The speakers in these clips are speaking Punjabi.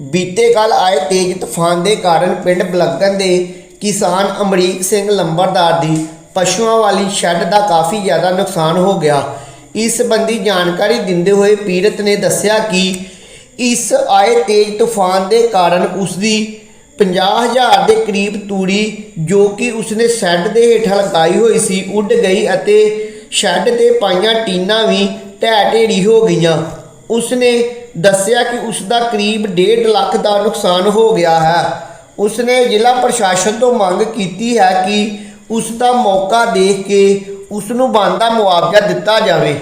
ਬੀਤੇ ਕੱਲ ਆਏ ਤੇਜ਼ ਤੂਫਾਨ ਦੇ ਕਾਰਨ ਪਿੰਡ ਬਲੱਗਣ ਦੇ ਕਿਸਾਨ ਅਮਰੀਕ ਸਿੰਘ ਲੰਬਰਦਾਰ ਦੀ ਪਸ਼ੂਆਂ ਵਾਲੀ ਸ਼ੈੱਡ ਦਾ ਕਾਫੀ ਜ਼ਿਆਦਾ ਨੁਕਸਾਨ ਹੋ ਗਿਆ। ਇਸ ਸੰਬੰਧੀ ਜਾਣਕਾਰੀ ਦਿੰਦੇ ਹੋਏ ਪੀੜਤ ਨੇ ਦੱਸਿਆ ਕਿ ਇਸ ਆਏ ਤੇਜ਼ ਤੂਫਾਨ ਦੇ ਕਾਰਨ ਉਸ ਦੀ 50000 ਦੇ ਕਰੀਬ ਤੂੜੀ ਜੋ ਕਿ ਉਸਨੇ ਸ਼ੈੱਡ ਦੇ ਹੇਠਾਂ ਲਗਾਈ ਹੋਈ ਸੀ ਉੱਡ ਗਈ ਅਤੇ ਸ਼ੈੱਡ ਤੇ ਪਾਈਆਂ ਟੀਨਾਂ ਵੀ ਢਹਿ ਢੇਰੀ ਹੋ ਗਈਆਂ। ਉਸਨੇ ਦੱਸਿਆ ਕਿ ਉਸ ਦਾ ਕਰੀਬ 1.5 ਲੱਖ ਦਾ ਨੁਕਸਾਨ ਹੋ ਗਿਆ ਹੈ। ਉਸਨੇ ਜ਼ਿਲ੍ਹਾ ਪ੍ਰਸ਼ਾਸਨ ਤੋਂ ਮੰਗ ਕੀਤੀ ਹੈ ਕਿ ਉਸ ਦਾ ਮੌਕਾ ਦੇਖ ਕੇ ਉਸ ਨੂੰ ਬਣਦਾ ਮੁਆਵਜ਼ਾ ਦਿੱਤਾ ਜਾਵੇ।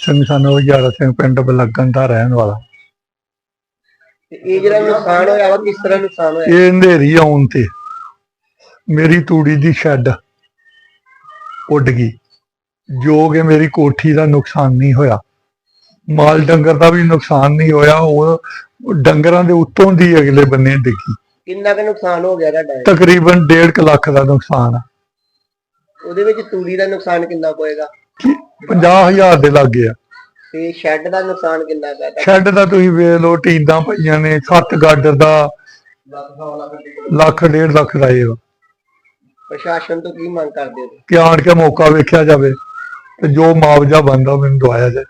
ਸਿੰਘ ਸਾਨੂੰ ਹਜ਼ਾਰਾ ਸਿੰਘ ਪਿੰਡ ਬਲੱਗਣ ਦਾ ਰਹਿਣ ਵਾਲਾ। ਇਹ ਜਿਹੜਾ ਨੁਕਸਾਨ ਹੋਇਆ ਵਾ ਕਿਸ ਤਰ੍ਹਾਂ ਨੁਕਸਾਨ ਹੋਇਆ? ਇਹ ਅੰਧੇਰੀ ਆਉਣ ਤੇ ਮੇਰੀ ਤੂੜੀ ਦੀ ਸ਼ੈੱਡ ਉੱਡ ਗਈ। ਜੋ ਕਿ ਮੇਰੀ ਕੋਠੀ ਦਾ ਨੁਕਸਾਨ ਨਹੀਂ ਹੋਇਆ। ਮਾਲ ਡੰਗਰ ਦਾ ਵੀ ਨੁਕਸਾਨ ਨਹੀਂ ਹੋਇਆ ਉਹ ਉਹ ਡੰਗਰਾਂ ਦੇ ਉੱਤੋਂ ਦੀ ਅਗਲੇ ਬੰਨੇ ਡਿੱਗੀ। ਕਿੰਨਾ ਕੁ ਨੁਕਸਾਨ ਹੋ ਗਿਆ ਤੁਹਾਡਾ? ਤਕਰੀਬਨ 1.5 ਲੱਖ ਦਾ ਨੁਕਸਾਨ ਆ। ਉਹਦੇ ਵਿੱਚ ਤੂੜੀ ਦਾ ਨੁਕਸਾਨ ਕਿੰਨਾ ਹੋਏਗਾ? 50000 ਦੇ ਲੱਗੇ ਆ। ਤੇ ਸ਼ੈੱਡ ਦਾ ਨੁਕਸਾਨ ਕਿੰਨਾ ਕੁ ਹੈ? ਸ਼ੈੱਡ ਦਾ ਤੁਸੀਂ ਵੇਖ ਲਓ ਟੀਂਦਾਂ ਪਈਆਂ ਨੇ ਸੱਤ ਗਾਡਰ ਦਾ ਲੱਖ ਡੇਢ ਲੱਖ ਦਾ ਇਹ। ਪ੍ਰਸ਼ਾਸਨ ਤੋਂ ਕੀ ਮੰਗ ਕਰਦੇ ਹੋ? ਕਿ ਆਣ ਕੇ ਮੌਕਾ ਵੇਖਿਆ ਜਾਵੇ ਤੇ ਜੋ ਮੁਆਵਜ਼ਾ ਬਣਦਾ ਮੈਨੂੰ ਦਵਾਇਆ ਜਾਏ।